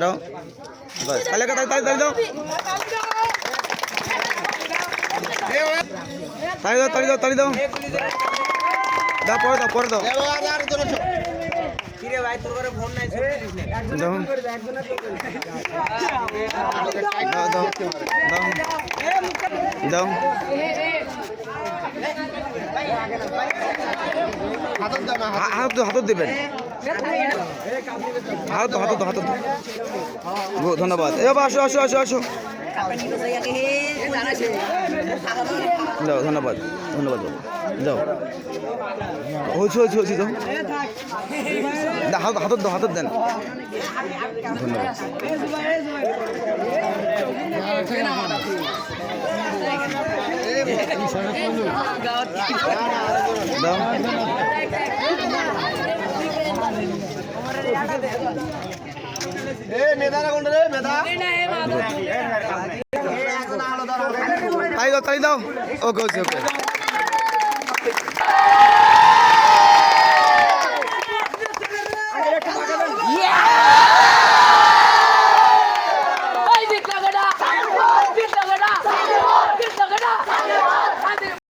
দাও। বাস তাহলে তাহলে তাহলে দাও। তাহলে দাও তাহলে দাও তাহলে দাও। দাও, পরে দাও পরে দাও। দাও। হাতত দেবেন। হাত হাত হাত ধন্যবাদ। এ বাবা, আসো আসো আসো আসো। যাও, ধন্যবাদ ধন্যবাদ যাও। হয়েছে হয়েছে হয়েছে, যাও। হাত, হাতত দাও, হাতত দেন। ধন্যবাদ। দাও তাই দাও। তাই দাও ওকে ওকে ওকে।